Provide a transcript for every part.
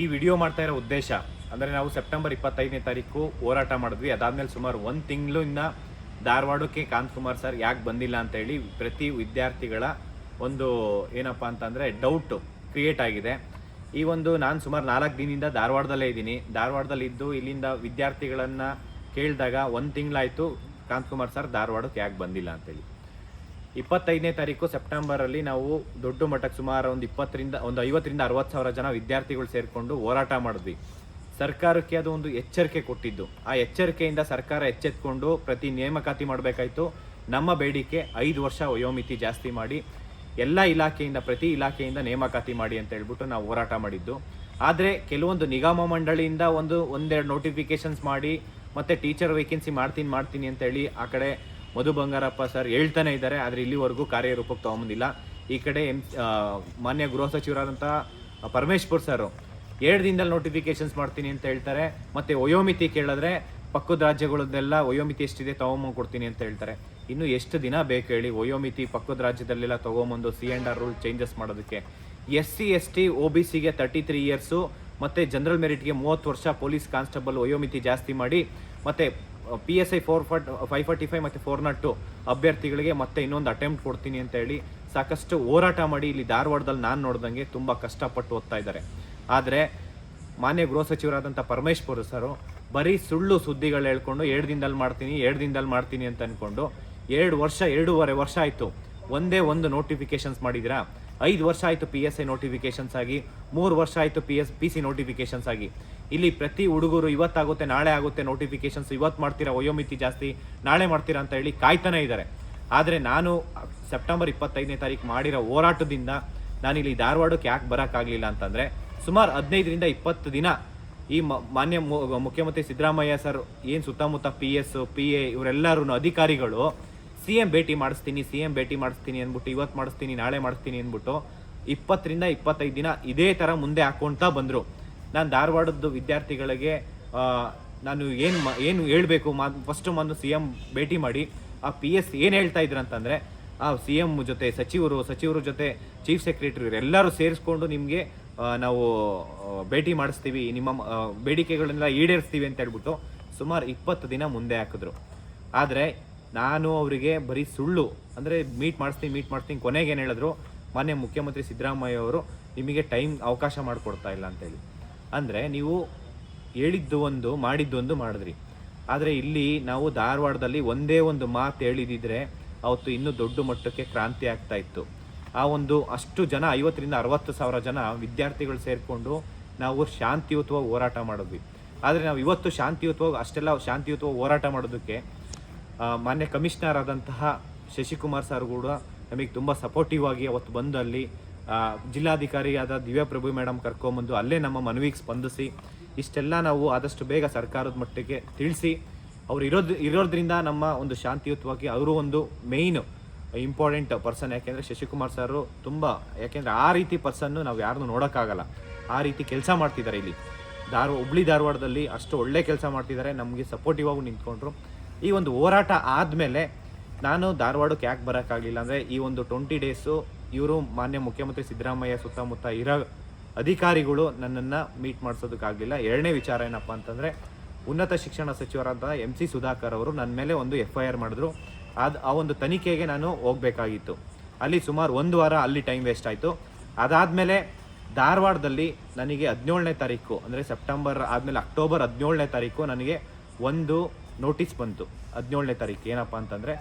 ಈ ವಿಡಿಯೋ ಮಾಡ್ತಾ ಇರೋ ಉದ್ದೇಶ, ಅಂದರೆ ನಾವು ಸೆಪ್ಟೆಂಬರ್ ಇಪ್ಪತ್ತೈದನೇ ತಾರೀಕು ಹೋರಾಟ ಮಾಡಿದ್ವಿ. ಅದಾದಮೇಲೆ ಸುಮಾರು ಒಂದು ತಿಂಗಳಿಂದ ಧಾರವಾಡಕ್ಕೆ ಕಾಂತ್ ಕುಮಾರ್ ಸರ್ ಯಾಕೆ ಬಂದಿಲ್ಲ ಅಂತ ಹೇಳಿ ಪ್ರತಿ ವಿದ್ಯಾರ್ಥಿಗಳ ಒಂದು ಏನಪ್ಪ ಅಂತಂದರೆ ಡೌಟು ಕ್ರಿಯೇಟ್ ಆಗಿದೆ. ಈ ಒಂದು ನಾನು ಸುಮಾರು ನಾಲ್ಕು ದಿನದಿಂದ ಧಾರವಾಡದಲ್ಲೇ ಇದ್ದೀನಿ. ಧಾರವಾಡದಲ್ಲಿ ಇದ್ದು ಇಲ್ಲಿಂದ ವಿದ್ಯಾರ್ಥಿಗಳನ್ನು ಕೇಳಿದಾಗ ಒಂದು ತಿಂಗಳಾಯಿತು ಕಾಂತ್ ಕುಮಾರ್ ಸರ್ ಧಾರವಾಡಕ್ಕೆ ಯಾಕೆ ಬಂದಿಲ್ಲ ಅಂತೇಳಿ ಇಪ್ಪತ್ತೈದನೇ ತಾರೀಕು ಸೆಪ್ಟೆಂಬರಲ್ಲಿ ನಾವು ದೊಡ್ಡ ಮಟ್ಟಕ್ಕೆ ಸುಮಾರು ಒಂದು ಇಪ್ಪತ್ತರಿಂದ, ಒಂದು ಐವತ್ತರಿಂದ ಅರವತ್ತು ಸಾವಿರ ಜನ ವಿದ್ಯಾರ್ಥಿಗಳು ಸೇರಿಕೊಂಡು ಹೋರಾಟ ಮಾಡಿದ್ವಿ. ಸರ್ಕಾರಕ್ಕೆ ಅದು ಒಂದು ಎಚ್ಚರಿಕೆ ಕೊಟ್ಟಿದ್ದು. ಆ ಎಚ್ಚರಿಕೆಯಿಂದ ಸರ್ಕಾರ ಎಚ್ಚೆತ್ಕೊಂಡು ಪ್ರತಿ ನೇಮಕಾತಿ ಮಾಡಬೇಕಾಯ್ತು. ನಮ್ಮ ಬೇಡಿಕೆ ಐದು ವರ್ಷ ವಯೋಮಿತಿ ಜಾಸ್ತಿ ಮಾಡಿ, ಎಲ್ಲ ಇಲಾಖೆಯಿಂದ, ಪ್ರತಿ ಇಲಾಖೆಯಿಂದ ನೇಮಕಾತಿ ಮಾಡಿ ಅಂತ ಹೇಳ್ಬಿಟ್ಟು ನಾವು ಹೋರಾಟ ಮಾಡಿದ್ದು. ಆದರೆ ಕೆಲವೊಂದು ನಿಗಮ ಮಂಡಳಿಯಿಂದ ಒಂದು, ಒಂದೆರಡು ನೋಟಿಫಿಕೇಶನ್ಸ್ ಮಾಡಿ, ಮತ್ತೆ ಟೀಚರ್ ವೇಕೆನ್ಸಿ ಮಾಡ್ತೀನಿ ಮಾಡ್ತೀನಿ ಅಂತ ಹೇಳಿ ಆ ಕಡೆ ಮಧು ಬಂಗಾರಪ್ಪ ಸರ್ ಹೇಳ್ತಾನೆ ಇದ್ದಾರೆ, ಆದರೆ ಇಲ್ಲಿವರೆಗೂ ಕಾರ್ಯರೂಪಕ್ಕೆ ತಗೊಂಬಂದಿಲ್ಲ. ಈ ಕಡೆ ಎಂ ಮಾನ್ಯ ಗೃಹ ಸಚಿವರಾದಂಥ ಪರಮೇಶ್ವರ್ ಸರ್ ಎರಡು ದಿನದಲ್ಲಿ ನೋಟಿಫಿಕೇಶನ್ಸ್ ಮಾಡ್ತೀನಿ ಅಂತ ಹೇಳ್ತಾರೆ. ಮತ್ತು ವಯೋಮಿತಿ ಕೇಳಿದ್ರೆ ಪಕ್ಕದ ರಾಜ್ಯಗಳದ್ದೆಲ್ಲ ವಯೋಮಿತಿ ಎಷ್ಟಿದೆ ತಗೊಂಬಂದು ಕೊಡ್ತೀನಿ ಅಂತ ಹೇಳ್ತಾರೆ. ಇನ್ನು ಎಷ್ಟು ದಿನ ಬೇಕು ಹೇಳಿ ವಯೋಮಿತಿ ಪಕ್ಕದ ರಾಜ್ಯದಲ್ಲೆಲ್ಲ ತೊಗೊಂಬಂದು C and R rule changes ಮಾಡೋದಕ್ಕೆ. S C S T O B ಸಿಗೆ ತರ್ಟಿ ತ್ರೀ ಇಯರ್ಸು ಮತ್ತು ಜನರಲ್ ಮೆರಿಟ್ಗೆ ಮೂವತ್ತು ವರ್ಷ ಪೊಲೀಸ್ ಕಾನ್ಸ್ಟೇಬಲ್ ವಯೋಮಿತಿ ಜಾಸ್ತಿ ಮಾಡಿ, ಮತ್ತು P S I four forty five forty five ಮತ್ತು ಫೋರ್ ನಾಟ್ ಟು ಅಭ್ಯರ್ಥಿಗಳಿಗೆ ಮತ್ತೆ ಇನ್ನೊಂದು ಅಟೆಂಪ್ಟ್ ಕೊಡ್ತೀನಿ ಅಂತ ಹೇಳಿ ಸಾಕಷ್ಟು ಹೋರಾಟ ಮಾಡಿ ಇಲ್ಲಿ ಧಾರವಾಡದಲ್ಲಿ ನಾನು ನೋಡ್ದಂಗೆ ತುಂಬ ಕಷ್ಟಪಟ್ಟು ಓದ್ತಾ ಇದ್ದಾರೆ. ಆದರೆ ಮಾನ್ಯ ಗೃಹ ಸಚಿವರಾದಂಥ ಪರಮೇಶ್ವರ್ ಸರು ಬರೀ ಸುಳ್ಳು ಸುದ್ದಿಗಳು ಹೇಳ್ಕೊಂಡು ಎರಡು ದಿನದಲ್ಲಿ ಮಾಡ್ತೀನಿ ಎರಡು ದಿನದಲ್ಲಿ ಮಾಡ್ತೀನಿ ಅಂತ ಅಂದ್ಕೊಂಡು ಎರಡು ವರ್ಷ, ಎರಡೂವರೆ ವರ್ಷ ಆಯಿತು, ಒಂದೇ ಒಂದು ನೋಟಿಫಿಕೇಶನ್ಸ್ ಮಾಡಿದ್ದೀರಾ? ಐದು ವರ್ಷ ಆಯಿತು ಪಿ ಎಸ್ ಐ ನೋಟಿಫಿಕೇಷನ್ಸ್ ಆಗಿ, ಮೂರು ವರ್ಷ ಆಯಿತು P S P C notifications ಆಗಿ. ಇಲ್ಲಿ ಪ್ರತಿ ಹುಡುಗರು ಇವತ್ತಾಗುತ್ತೆ, ನಾಳೆ ಆಗುತ್ತೆ ನೋಟಿಫಿಕೇಷನ್ಸ್ ಇವತ್ತು ಮಾಡ್ತೀರಾ, ವಯೋಮಿತಿ ಜಾಸ್ತಿ, ನಾಳೆ ಮಾಡ್ತೀರಾ ಅಂತ ಹೇಳಿ ಕಾಯ್ತಾನೇ ಇದ್ದಾರೆ. ಆದರೆ ನಾನು ಸೆಪ್ಟೆಂಬರ್ ಇಪ್ಪತ್ತೈದನೇ ತಾರೀಕು ಮಾಡಿರೋ ಹೋರಾಟದಿಂದ ನಾನಿಲ್ಲಿ ಧಾರವಾಡಕ್ಕೆ ಯಾಕೆ ಬರೋಕ್ಕಾಗಲಿಲ್ಲ ಅಂತಂದರೆ, ಸುಮಾರು ಹದಿನೈದರಿಂದ ಇಪ್ಪತ್ತು ದಿನ ಈ ಮಾನ್ಯ ಮುಖ್ಯಮಂತ್ರಿ ಸಿದ್ದರಾಮಯ್ಯ ಸರ್, ಏನು ಸುತ್ತಮುತ್ತ ಪಿ ಎಸ್ ಪಿ ಎ ಇವರೆಲ್ಲರೂ ಅಧಿಕಾರಿಗಳು ಸಿ ಎಂ ಭೇಟಿ ಮಾಡಿಸ್ತೀನಿ ಸಿ ಎಂ ಭೇಟಿ ಮಾಡಿಸ್ತೀನಿ ಅಂದ್ಬಿಟ್ಟು ಇವತ್ತು ಮಾಡಿಸ್ತೀನಿ, ನಾಳೆ ಮಾಡಿಸ್ತೀನಿ ಅಂದ್ಬಿಟ್ಟು ಇಪ್ಪತ್ತರಿಂದ ಇಪ್ಪತ್ತೈದು ದಿನ ಇದೇ ಥರ ಮುಂದೆ ಹಾಕ್ಕೊಳ್ತಾ ಬಂದರು. ನಾನು ಧಾರವಾಡದ ವಿದ್ಯಾರ್ಥಿಗಳಿಗೆ ನಾನು ಏನು ಏನು ಹೇಳಬೇಕು? ಮಾ ಫಸ್ಟು ಬಂದು ಸಿ ಎಂ ಭೇಟಿ ಮಾಡಿ. ಆ ಪಿ ಎಸ್ ಏನು ಹೇಳ್ತಾ ಇದ್ರಂತಂದರೆ ಆ ಸಿ ಎಂ ಜೊತೆ ಸಚಿವರು, ಸಚಿವರ ಜೊತೆ ಚೀಫ್ ಸೆಕ್ರೆಟರಿ ಎಲ್ಲರೂ ಸೇರಿಸ್ಕೊಂಡು ನಿಮಗೆ ನಾವು ಭೇಟಿ ಮಾಡಿಸ್ತೀವಿ, ನಿಮ್ಮ ಬೇಡಿಕೆಗಳನ್ನೆಲ್ಲ ಈಡೇರಿಸ್ತೀವಿ ಅಂತ ಹೇಳ್ಬಿಟ್ಟು ಸುಮಾರು ಇಪ್ಪತ್ತು ದಿನ ಮುಂದೆ ಹಾಕಿದ್ರು. ಆದರೆ ನಾನು ಅವರಿಗೆ ಬರೀ ಸುಳ್ಳು, ಅಂದರೆ ಮೀಟ್ ಮಾಡಿಸ್ತೀನಿ ಮೀಟ್ ಮಾಡ್ತೀನಿ ಕೊನೆಗೆ ಏನು ಹೇಳಿದ್ರು, ಮಾನ್ಯ ಮುಖ್ಯಮಂತ್ರಿ ಸಿದ್ದರಾಮಯ್ಯ ಅವರು ನಿಮಗೆ ಟೈಮ್ ಅವಕಾಶ ಮಾಡಿಕೊಡ್ತಾ ಇಲ್ಲ ಅಂತೇಳಿ ಅಂದರೆ ನೀವು ಹೇಳಿದ್ದು ಒಂದು, ಮಾಡಿದ್ದು ಒಂದು ಮಾಡಿದ್ರಿ. ಆದರೆ ಇಲ್ಲಿ ನಾವು ಧಾರವಾಡದಲ್ಲಿ ಒಂದೇ ಒಂದು ಮಾತು ಹೇಳಿದಿದ್ರೆ ಅವತ್ತು ಇನ್ನೂ ದೊಡ್ಡ ಮಟ್ಟಕ್ಕೆ ಕ್ರಾಂತಿ ಆಗ್ತಾ ಇತ್ತು. ಆ ಒಂದು ಅಷ್ಟು ಜನ, ಐವತ್ತರಿಂದ ಅರವತ್ತು ಸಾವಿರ ಜನ ವಿದ್ಯಾರ್ಥಿಗಳು ಸೇರಿಕೊಂಡು ನಾವು ಶಾಂತಿಯುತವಾಗಿ ಹೋರಾಟ ಮಾಡಿದ್ವಿ. ಆದರೆ ನಾವು ಇವತ್ತು ಶಾಂತಿಯುತವಾಗಿ, ಅಷ್ಟೆಲ್ಲ ಶಾಂತಿಯುತವಾಗಿ ಹೋರಾಟ ಮಾಡೋದಕ್ಕೆ ಮಾನ್ಯ ಕಮಿಷನರ್ ಆದಂತಹ ಶಶಿಕುಮಾರ್ ಸರ್ ಕೂಡ ನಮಗೆ ತುಂಬ ಸಪೋರ್ಟಿವ್ ಆಗಿ ಅವತ್ತು ಬಂದಲ್ಲಿ ಜಿಲ್ಲಾಧಿಕಾರಿಯಾದ ದಿವ್ಯಾಪ್ರಭು ಮೇಡಮ್ ಕರ್ಕೊಂಬಂದು ಅಲ್ಲೇ ನಮ್ಮ ಮನವಿಗೆ ಸ್ಪಂದಿಸಿ, ಇಷ್ಟೆಲ್ಲ ನಾವು ಆದಷ್ಟು ಬೇಗ ಸರ್ಕಾರದ ಮಟ್ಟಿಗೆ ತಿಳಿಸಿ, ಅವ್ರು ಇರೋದ್, ಇರೋದ್ರಿಂದ ನಮ್ಮ ಒಂದು ಶಾಂತಿಯುತವಾಗಿ ಅವರು ಒಂದು ಮೇಯ್ನ್ ಇಂಪಾರ್ಟೆಂಟ್ ಪರ್ಸನ್ ಯಾಕೆಂದರೆ ಶಶಿಕುಮಾರ್ ಸರ್ ತುಂಬ, ಯಾಕೆಂದರೆ ಆ ರೀತಿ ಪರ್ಸನ್ನು ನಾವು ಯಾರನ್ನೂ ನೋಡೋಕ್ಕಾಗಲ್ಲ. ಆ ರೀತಿ ಕೆಲಸ ಮಾಡ್ತಿದ್ದಾರೆ ಇಲ್ಲಿ. ಧಾರವಾಡ ಹುಬ್ಳಿ ಧಾರವಾಡದಲ್ಲಿ ಅಷ್ಟು ಒಳ್ಳೆ ಕೆಲಸ ಮಾಡ್ತಿದ್ದಾರೆ, ನಮಗೆ ಸಪೋರ್ಟಿವ್ ಆಗಿ ನಿಂತ್ಕೊಂಡ್ರು. ಈ ಒಂದು ಹೋರಾಟ ಆದಮೇಲೆ ನಾನು ಧಾರವಾಡಕ್ಕೆ ಯಾಕೆ ಬರೋಕ್ಕಾಗಲಿಲ್ಲ ಅಂದರೆ ಈ ಒಂದು ಟ್ವೆಂಟಿ ಡೇಸು ಇವರು ಮಾನ್ಯ ಮುಖ್ಯಮಂತ್ರಿ ಸಿದ್ದರಾಮಯ್ಯ ಸುತ್ತಮುತ್ತ ಇರೋ ಅಧಿಕಾರಿಗಳು ನನ್ನನ್ನು ಮೀಟ್ ಮಾಡಿಸೋದಕ್ಕಾಗಲಿಲ್ಲ. ಎರಡನೇ ವಿಚಾರ ಏನಪ್ಪ ಅಂತಂದರೆ ಉನ್ನತ ಶಿಕ್ಷಣ ಸಚಿವರಾದ ಎಂ ಸಿ ಸುಧಾಕರ್ ಅವರು ನನ್ನ ಮೇಲೆ ಒಂದು ಎಫ್ ಐ ಆರ್ ಮಾಡಿದ್ರು. ಅದು ಆ ಒಂದು ತನಿಖೆಗೆ ನಾನು ಹೋಗಬೇಕಾಗಿತ್ತು. ಅಲ್ಲಿ ಸುಮಾರು ಒಂದು ವಾರ ಅಲ್ಲಿ ಟೈಮ್ ವೇಸ್ಟ್ ಆಯಿತು. ಅದಾದಮೇಲೆ ಧಾರವಾಡದಲ್ಲಿ ನನಗೆ ಹದಿನೇಳನೇ ತಾರೀಕು ಅಂದರೆ ಸೆಪ್ಟೆಂಬರ್ ಆದಮೇಲೆ ಅಕ್ಟೋಬರ್ ಹದಿನೇಳನೇ ತಾರೀಕು ನನಗೆ ಒಂದು ನೋಟಿಸ್ ಬಂತು. ಹದಿನೇಳನೇ ತಾರೀಕು ಏನಪ್ಪ ಅಂತಂದರೆ,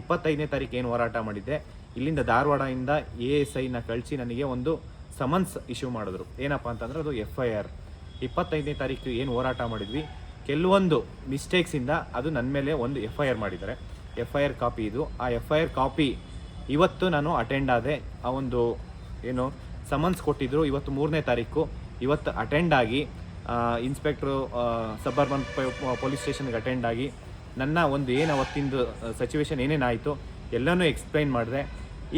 ಇಪ್ಪತ್ತೈದನೇ ತಾರೀಕು ಏನು ಹೋರಾಟ ಮಾಡಿದ್ದೆ ಇಲ್ಲಿಂದ ಧಾರವಾಡದಿಂದ ಎ ಎಸ್ ಐನ ಕಳಿಸಿ ನನಗೆ ಒಂದು ಸಮನ್ಸ್ ಇಶ್ಯೂ ಮಾಡಿದ್ರು. ಏನಪ್ಪ ಅಂತಂದರೆ, ಅದು ಎಫ್ ಐ ಆರ್. ಇಪ್ಪತ್ತೈದನೇ ತಾರೀಕು ಏನು ಹೋರಾಟ ಮಾಡಿದ್ವಿ. ಕೆಲವೊಂದು ಮಿಸ್ಟೇಕ್ಸಿಂದ ಅದು ನನ್ನ ಮೇಲೆ ಒಂದು ಎಫ್ ಐ ಆರ್ ಮಾಡಿದ್ದಾರೆ. ಎಫ್ ಐ ಆರ್ ಕಾಪಿ ಇದು. ಆ ಎಫ್ ಐ ಆರ್ ಕಾಪಿ ಇವತ್ತು ನಾನು ಅಟೆಂಡ್ ಆದೆ. ಆ ಒಂದು, ಏನು, ಸಮನ್ಸ್ ಕೊಟ್ಟಿದ್ದರು ಇವತ್ತು ಮೂರನೇ ತಾರೀಕು ಇವತ್ತು ಅಟೆಂಡ್ ಆಗಿ ಇನ್ಸ್ಪೆಕ್ಟ್ರು ಸಬರ್ಬನ್ ಪೊಲೀಸ್ ಸ್ಟೇಷನ್ಗೆ ಅಟೆಂಡ್ ಆಗಿ ನನ್ನ ಒಂದು ಏನು ಅವತ್ತಿಂದು ಸಿಚುವೇಶನ್ ಏನೇನಾಯಿತು ಎಲ್ಲನೂ ಎಕ್ಸ್ಪ್ಲೈನ್ ಮಾಡಿದೆ.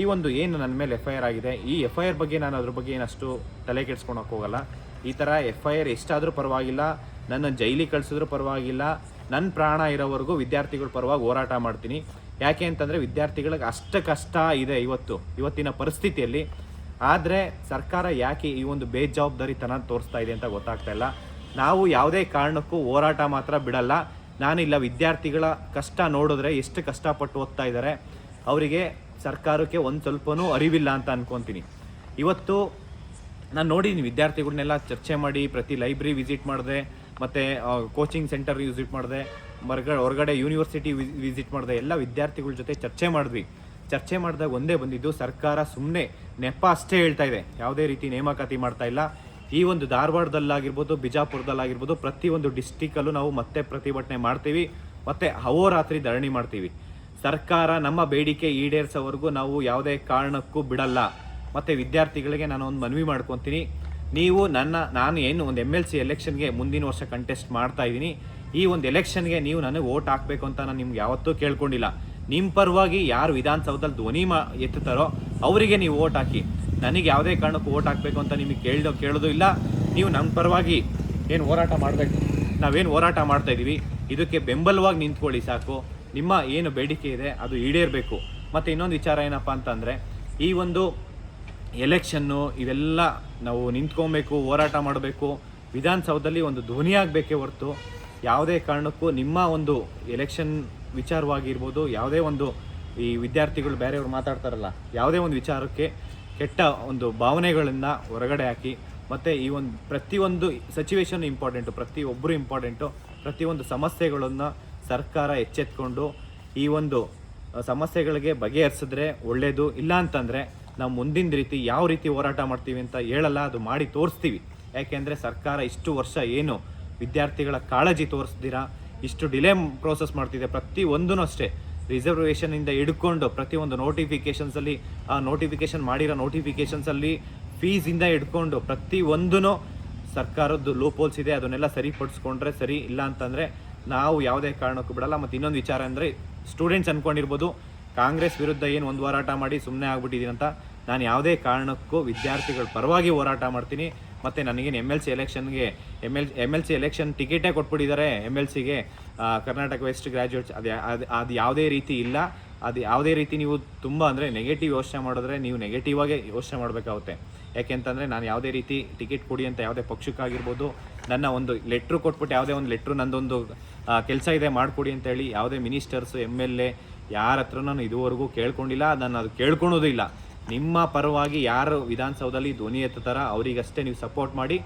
ಈ ಒಂದು ಏನು ನನ್ನ ಮೇಲೆ ಎಫ್ ಐ ಆರ್ ಆಗಿದೆ, ಈ ಎಫ್ ಐ ಆರ್ ಬಗ್ಗೆ ನಾನು ಅದ್ರ ಬಗ್ಗೆ ಏನಷ್ಟು ತಲೆ ಕೆಡ್ಸ್ಕೊಳಕ್ಕೆ ಹೋಗಲ್ಲ. ಈ ಥರ ಎಫ್ ಐ ಆರ್ ಎಷ್ಟಾದರೂ ಪರವಾಗಿಲ್ಲ, ನನ್ನ ಜೈಲಿ ಕಳಿಸಿದ್ರೂ ಪರವಾಗಿಲ್ಲ ನನ್ನ ಪ್ರಾಣ ಇರೋವರೆಗೂ ವಿದ್ಯಾರ್ಥಿಗಳ ಪರವಾಗಿ ಹೋರಾಟ ಮಾಡ್ತೀನಿ. ಯಾಕೆ ಅಂತಂದರೆ ವಿದ್ಯಾರ್ಥಿಗಳಿಗೆ ಅಷ್ಟು ಕಷ್ಟ ಇದೆ ಇವತ್ತು, ಇವತ್ತಿನ ಪರಿಸ್ಥಿತಿಯಲ್ಲಿ. ಆದರೆ ಸರ್ಕಾರ ಯಾಕೆ ಈ ಒಂದು ಬೇಜವಾಬ್ದಾರಿತನ ತೋರಿಸ್ತಾ ಇದೆ ಅಂತ ಗೊತ್ತಾಗ್ತಾ ಇಲ್ಲ. ನಾವು ಯಾವುದೇ ಕಾರಣಕ್ಕೂ ಹೋರಾಟ ಮಾತ್ರ ಬಿಡಲ್ಲ. ನಾನಿಲ್ಲ, ವಿದ್ಯಾರ್ಥಿಗಳ ಕಷ್ಟ ನೋಡಿದ್ರೆ ಎಷ್ಟು ಕಷ್ಟಪಟ್ಟು ಓದ್ತಾ ಇದ್ದಾರೆ. ಅವರಿಗೆ ಸರ್ಕಾರಕ್ಕೆ ಒಂದು ಸ್ವಲ್ಪನೂ ಅರಿವಿಲ್ಲ ಅಂತ ಅನ್ಕೊತೀನಿ. ಇವತ್ತು ನಾನು ನೋಡಿದ್ದೀನಿ ವಿದ್ಯಾರ್ಥಿಗಳನ್ನೆಲ್ಲ ಚರ್ಚೆ ಮಾಡಿ ಪ್ರತಿ ಲೈಬ್ರರಿ ವಿಸಿಟ್ ಮಾಡಿದೆ, ಮತ್ತು ಕೋಚಿಂಗ್ ಸೆಂಟರ್ ವಿಸಿಟ್ ಮಾಡಿದೆ, ಹೊರಗಡೆ ಹೊರಗಡೆ ಯೂನಿವರ್ಸಿಟಿ ವಿಸಿಟ್ ಮಾಡಿದೆ, ಎಲ್ಲ ವಿದ್ಯಾರ್ಥಿಗಳ ಜೊತೆ ಚರ್ಚೆ ಮಾಡಿದ್ವಿ. ಚರ್ಚೆ ಮಾಡಿದಾಗ ಒಂದೇ ಬಂದಿದ್ದು, ಸರ್ಕಾರ ಸುಮ್ಮನೆ ನೆಪ ಅಷ್ಟೇ ಹೇಳ್ತಾ ಇದೆ. ಯಾವುದೇ ರೀತಿ ನೇಮಕಾತಿ ಮಾಡ್ತಾ ಇಲ್ಲ. ಈ ಒಂದು ಧಾರವಾಡದಲ್ಲಾಗಿರ್ಬೋದು, ಬಿಜಾಪುರದಲ್ಲಾಗಿರ್ಬೋದು, ಪ್ರತಿಯೊಂದು ಡಿಸ್ಟಿಕಲ್ಲೂ ನಾವು ಮತ್ತೆ ಪ್ರತಿಭಟನೆ ಮಾಡ್ತೀವಿ, ಮತ್ತೆ ಅಹೋರಾತ್ರಿ ಧರಣಿ ಮಾಡ್ತೀವಿ. ಸರ್ಕಾರ ನಮ್ಮ ಬೇಡಿಕೆ ಈಡೇರಿಸೋವರೆಗೂ ನಾವು ಯಾವುದೇ ಕಾರಣಕ್ಕೂ ಬಿಡಲ್ಲ. ಮತ್ತು ವಿದ್ಯಾರ್ಥಿಗಳಿಗೆ ನಾನು ಒಂದು ಮನವಿ ಮಾಡ್ಕೊತೀನಿ. ನೀವು ನನ್ನ, ನಾನು ಏನು ಒಂದು ಎಂ ಎಲ್ ಸಿ ಎಲೆಕ್ಷನ್ಗೆ ಮುಂದಿನ ವರ್ಷ ಕಂಟೆಸ್ಟ್ ಮಾಡ್ತಾ ಇದ್ದೀನಿ. ಈ ಒಂದು ಎಲೆಕ್ಷನ್ಗೆ ನೀವು ನನಗೆ ಓಟ್ ಹಾಕಬೇಕು ಅಂತ ನಾನು ನಿಮ್ಗೆ ಯಾವತ್ತೂ ಕೇಳ್ಕೊಂಡಿಲ್ಲ. ನಿಮ್ಮ ಪರವಾಗಿ ಯಾರು ವಿಧಾನಸೌಧದಲ್ಲಿ ಧ್ವನಿ ಮಾ, ಎತ್ತುತ್ತಾರೋ ಅವರಿಗೆ ನೀವು ಓಟ್ ಹಾಕಿ. ನನಗೆ ಯಾವುದೇ ಕಾರಣಕ್ಕೂ ಓಟ್ ಹಾಕಬೇಕು ಅಂತ ನಿಮಗೆ ಕೇಳ್ದೋ, ಕೇಳೋದು ಇಲ್ಲ. ನೀವು ನಮ್ಮ ಪರವಾಗಿ ಏನು ಹೋರಾಟ ಮಾಡಬೇಕು? ನಾವೇನು ಹೋರಾಟ ಮಾಡ್ತಾ ಇದ್ದೀವಿ ಇದಕ್ಕೆ ಬೆಂಬಲವಾಗಿ ನಿಂತ್ಕೊಳ್ಳಿ ಸಾಕು. ನಿಮ್ಮ ಏನು ಬೇಡಿಕೆ ಇದೆ ಅದು ಈಡೇರಬೇಕು. ಮತ್ತು ಇನ್ನೊಂದು ವಿಚಾರ ಏನಪ್ಪ ಅಂತಂದರೆ, ಈ ಒಂದು ಎಲೆಕ್ಷನ್ನು ಇವೆಲ್ಲ ನಾವು ನಿಂತ್ಕೊಬೇಕು, ಹೋರಾಟ ಮಾಡಬೇಕು. ವಿಧಾನಸೌಧದಲ್ಲಿ ಒಂದು ಧ್ವನಿ ಆಗಬೇಕೇ ಹೊರತು ಯಾವುದೇ ಕಾರಣಕ್ಕೂ ನಿಮ್ಮ ಒಂದು ಎಲೆಕ್ಷನ್ ವಿಚಾರವಾಗಿರ್ಬೋದು, ಯಾವುದೇ ಒಂದು ಈ ವಿದ್ಯಾರ್ಥಿಗಳು ಬೇರೆಯವ್ರು ಮಾತಾಡ್ತಾರಲ್ಲ, ಯಾವುದೇ ಒಂದು ವಿಚಾರಕ್ಕೆ ಕೆಟ್ಟ ಒಂದು ಭಾವನೆಗಳನ್ನು ಹೊರಗಡೆ ಹಾಕಿ, ಮತ್ತು ಈ ಒಂದು ಪ್ರತಿಯೊಂದು ಸಚುವೇಶನ್ ಇಂಪಾರ್ಟೆಂಟು ಪ್ರತಿಯೊಬ್ಬರು ಇಂಪಾರ್ಟೆಂಟು ಪ್ರತಿಯೊಂದು ಸಮಸ್ಯೆಗಳನ್ನು ಸರ್ಕಾರ ಎಚ್ಚೆತ್ಕೊಂಡು ಈ ಒಂದು ಸಮಸ್ಯೆಗಳಿಗೆ ಬಗೆಹರಿಸಿದ್ರೆ ಒಳ್ಳೆಯದು ಇಲ್ಲ ಅಂತಂದರೆ ನಾವು ಮುಂದಿನ ರೀತಿ ಯಾವ ರೀತಿ ಹೋರಾಟ ಮಾಡ್ತೀವಿ ಅಂತ ಹೇಳಲ್ಲ, ಅದು ಮಾಡಿ ತೋರಿಸ್ತೀವಿ. ಯಾಕೆಂದರೆ ಸರ್ಕಾರ ಇಷ್ಟು ವರ್ಷ ಏನು ವಿದ್ಯಾರ್ಥಿಗಳ ಕಾಳಜಿ ತೋರಿಸ್ದಿರಾ ಇಷ್ಟು ಡಿಲೇ ಪ್ರೋಸೆಸ್ ಮಾಡ್ತಿದೆ. ಪ್ರತಿ ಒಂದೂ ಅಷ್ಟೇ. ರಿಸರ್ವೇಷನಿಂದ ಹಿಡ್ಕೊಂಡು ಪ್ರತಿಯೊಂದು ನೋಟಿಫಿಕೇಷನ್ಸಲ್ಲಿ ಆ ನೋಟಿಫಿಕೇಷನ್ ಮಾಡಿರೋ ನೋಟಿಫಿಕೇಷನ್ಸಲ್ಲಿ ಫೀಸಿಂದ ಹಿಡ್ಕೊಂಡು ಪ್ರತಿ ಒಂದೂ ಸರ್ಕಾರದ್ದು ಲೂಪ್ ಹೋಲ್ಸ್ ಇದೆ. ಅದನ್ನೆಲ್ಲ ಸರಿಪಡಿಸ್ಕೊಂಡ್ರೆ ಸರಿ ಇಲ್ಲ ಅಂತಂದರೆ ನಾವು ಯಾವುದೇ ಕಾರಣಕ್ಕೂ ಬಿಡಲ್ಲ. ಮತ್ತು ಇನ್ನೊಂದು ವಿಚಾರ ಅಂದರೆ ಸ್ಟೂಡೆಂಟ್ಸ್ ಅಂದ್ಕೊಂಡಿರ್ಬೋದು ಕಾಂಗ್ರೆಸ್ ವಿರುದ್ಧ ಏನು ಒಂದು ಹೋರಾಟ ಮಾಡಿ ಸುಮ್ಮನೆ ಆಗ್ಬಿಟ್ಟಿದ್ದೀನಿ ಅಂತ. ನಾನು ಯಾವುದೇ ಕಾರಣಕ್ಕೂ ವಿದ್ಯಾರ್ಥಿಗಳ ಪರವಾಗಿ ಹೋರಾಟ ಮಾಡ್ತೀನಿ. ಮತ್ತು ನನಗೇನು ಎಂ ಎಲ್ ಸಿ ಎಲೆಕ್ಷನ್ಗೆ, M L M L C election ಟಿಕೆಟೇ ಕೊಟ್ಬಿಟ್ಟಿದ್ದಾರೆ ಎಂ ಎಲ್ ಸಿಗೆ. ಕರ್ನಾಟಕ ವೆಸ್ಟ್ ಗ್ರ್ಯಾಜುಯೇಟ್ಸ್ ಅದು ಅದು ಅದು ಯಾವುದೇ ರೀತಿ ಇಲ್ಲ. ಅದು ಯಾವುದೇ ರೀತಿ ನೀವು ತುಂಬ ಅಂದರೆ ನೆಗೆಟಿವ್ ಯೋಚನೆ ಮಾಡಿದ್ರೆ ನೀವು ನೆಗೆಟಿವ್ ಆಗಿ ಯೋಚನೆ ಮಾಡಬೇಕಾಗುತ್ತೆ. ಯಾಕೆಂತಂದರೆ ನಾನು ಯಾವುದೇ ರೀತಿ ಟಿಕೆಟ್ ಕೊಡಿ ಅಂತ ಯಾವುದೇ ಪಕ್ಷಕ್ಕಾಗಿರ್ಬೋದು, ನನ್ನ ಒಂದು ಲೆಟ್ರು ಕೊಟ್ಬಿಟ್ಟು ಯಾವುದೇ ಒಂದು ಲೆಟ್ರು ನಂದೊಂದು ಕೆಲಸ ಇದೆ ಮಾಡಿಕೊಡಿ ಅಂತೇಳಿ ಯಾವುದೇ ಮಿನಿಸ್ಟರ್ಸು, ಎಂ ಎಲ್ ಎ ಯಾರ ಹತ್ರ ನಾನು ಇದುವರೆಗೂ ಕೇಳ್ಕೊಂಡಿಲ್ಲ. ನಾನು ಅದು ಕೇಳ್ಕೊಳೋದು ಇಲ್ಲ. ನಿಮ್ಮ ಪರವಾಗಿ ಯಾರು ವಿಧಾನಸೌಧದಲ್ಲಿ ಧ್ವನಿ ಎತ್ತುತ್ತಾರ ಅವರಿಗಷ್ಟೇ ನೀವು ಸಪೋರ್ಟ್ ಮಾಡಿ.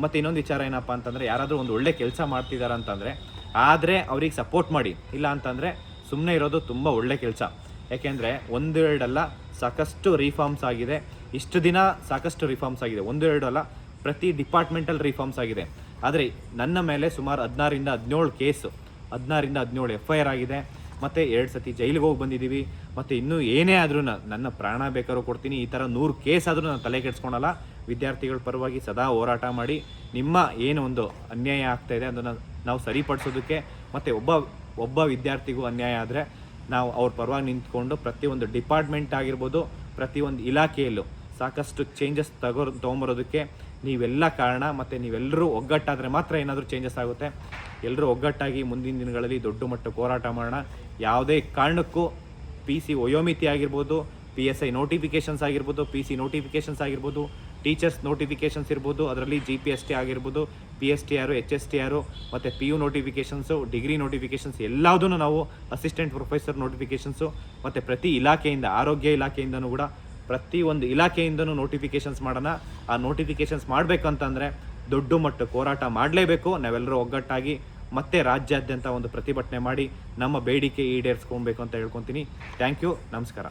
ಮತ್ತು ಇನ್ನೊಂದು ವಿಚಾರ ಏನಪ್ಪ ಅಂತಂದರೆ, ಯಾರಾದರೂ ಒಂದು ಒಳ್ಳೆ ಕೆಲಸ ಮಾಡ್ತಿದ್ದಾರೆ ಅಂತಂದರೆ, ಆದರೆ ಅವ್ರಿಗೆ ಸಪೋರ್ಟ್ ಮಾಡಿ. ಇಲ್ಲ ಅಂತಂದರೆ ಸುಮ್ಮನೆ ಇರೋದು ತುಂಬ ಒಳ್ಳೆ ಕೆಲಸ. ಯಾಕೆಂದರೆ, ಒಂದೆರಡಲ್ಲ ಸಾಕಷ್ಟು ರಿಫಾರ್ಮ್ಸ್ ಆಗಿದೆ. ಇಷ್ಟು ದಿನ ಸಾಕಷ್ಟು ರಿಫಾರ್ಮ್ಸ್ ಆಗಿದೆ. ಒಂದೆರಡು ಅಲ್ಲ ಪ್ರತಿ ಡಿಪಾರ್ಟ್ಮೆಂಟಲ್ ರಿಫಾರ್ಮ್ಸ್ ಆಗಿದೆ. ಆದರೆ, ನನ್ನ ಮೇಲೆ ಸುಮಾರು ಹದಿನಾರಿಂದ ಹದಿನೇಳು ಕೇಸು ಹದಿನಾರಿಂದ ಹದಿನೇಳು ಎಫ್ ಐ ಆರ್ ಆಗಿದೆ. ಮತ್ತು ಎರಡು ಸತಿ ಜೈಲಿಗೆ ಹೋಗಿ ಬಂದಿದ್ದೀವಿ. ಮತ್ತು ಇನ್ನೂ ಏನೇ ಆದರೂ ನನ್ನ ಪ್ರಾಣ ಬೇಕಾದ್ರೂ ಕೊಡ್ತೀನಿ. ಈ ಥರ ನೂರು ಕೇಸ್ ಆದರೂ ನಾನು ತಲೆ ಕೆಡ್ಸ್ಕೊಳಲ್ಲ ವಿದ್ಯಾರ್ಥಿಗಳ ಪರವಾಗಿ ಸದಾ ಹೋರಾಟ ಮಾಡಿ ನಿಮ್ಮ ಏನು ಒಂದು ಅನ್ಯಾಯ ಆಗ್ತಾಯಿದೆ ಅದನ್ನು ನಾವು ಸರಿಪಡಿಸೋದಕ್ಕೆ ಮತ್ತು ಒಬ್ಬ ಒಬ್ಬ ವಿದ್ಯಾರ್ಥಿಗೂ ಅನ್ಯಾಯ ಆದರೆ ನಾವು ಅವ್ರ ಪರವಾಗಿ ನಿಂತ್ಕೊಂಡು ಪ್ರತಿಯೊಂದು ಡಿಪಾರ್ಟ್ಮೆಂಟ್ ಆಗಿರ್ಬೋದು, ಪ್ರತಿಯೊಂದು ಇಲಾಖೆಯಲ್ಲೂ ಸಾಕಷ್ಟು ಚೇಂಜಸ್ ತಗೋ ತೊಗೊಂಬರೋದಕ್ಕೆ ನೀವೆಲ್ಲ ಕಾರಣ. ಮತ್ತು ನೀವೆಲ್ಲರೂ ಒಗ್ಗಟ್ಟಾದರೆ ಮಾತ್ರ ಏನಾದರೂ ಚೇಂಜಸ್ ಆಗುತ್ತೆ. ಎಲ್ಲರೂ ಒಗ್ಗಟ್ಟಾಗಿ ಮುಂದಿನ ದಿನಗಳಲ್ಲಿ ದೊಡ್ಡ ಮಟ್ಟಕ್ಕೆ ಹೋರಾಟ ಮಾಡೋಣ. ಯಾವುದೇ ಕಾರಣಕ್ಕೂ ಪಿ ಸಿ ವಯೋಮಿತಿ ಆಗಿರ್ಬೋದು ಪಿ ಎಸ್ ಐ ನೋಟಿಫಿಕೇಷನ್ಸ್ ಆಗಿರ್ಬೋದು ಪಿ ಸಿ ನೋಟಿಫಿಕೇಷನ್ಸ್ ಆಗಿರ್ಬೋದು ಟೀಚರ್ಸ್ ನೋಟಿಫಿಕೇಷನ್ಸ್ ಇರ್ಬೋದು, ಅದರಲ್ಲಿ ಜಿ ಪಿ ಎಸ್ ಟಿ ಆಗಿರ್ಬೋದು ಪಿ ಎಸ್ ಟಿ ಆರು ಎಚ್ ಎಸ್ ಟಿ ಆರು ಮತ್ತು P U notifications degree notifications ಎಲ್ಲದೂ ನಾವು ಅಸಿಸ್ಟೆಂಟ್ ಪ್ರೊಫೆಸರ್ ನೋಟಿಫಿಕೇಷನ್ಸು ಮತ್ತು ಪ್ರತಿ ಇಲಾಖೆಯಿಂದ, ಆರೋಗ್ಯ ಇಲಾಖೆಯಿಂದನೂ ಕೂಡ ಪ್ರತಿ ಒಂದು ಇಲಾಖೆಯಿಂದನೂ ನೋಟಿಫಿಕೇಷನ್ಸ್ ಮಾಡೋಣ. ಆ ನೋಟಿಫಿಕೇಷನ್ಸ್ ಮಾಡಬೇಕಂತಂದರೆ ದೊಡ್ಡ ಮಟ್ಟಕ್ಕೆ ಹೋರಾಟ ಮಾಡಲೇಬೇಕು. ನಾವೆಲ್ಲರೂ ಒಗ್ಗಟ್ಟಾಗಿ ಮತ್ತೆ ರಾಜ್ಯಾದ್ಯಂತ ಒಂದು ಪ್ರತಿಭಟನೆ ಮಾಡಿ ನಮ್ಮ ಬೇಡಿಕೆ ಈಡೇರಿಸ್ಕೊಬೇಕು ಅಂತ ಹೇಳ್ಕೊತೀನಿ. ಥ್ಯಾಂಕ್ ಯು ನಮಸ್ಕಾರ.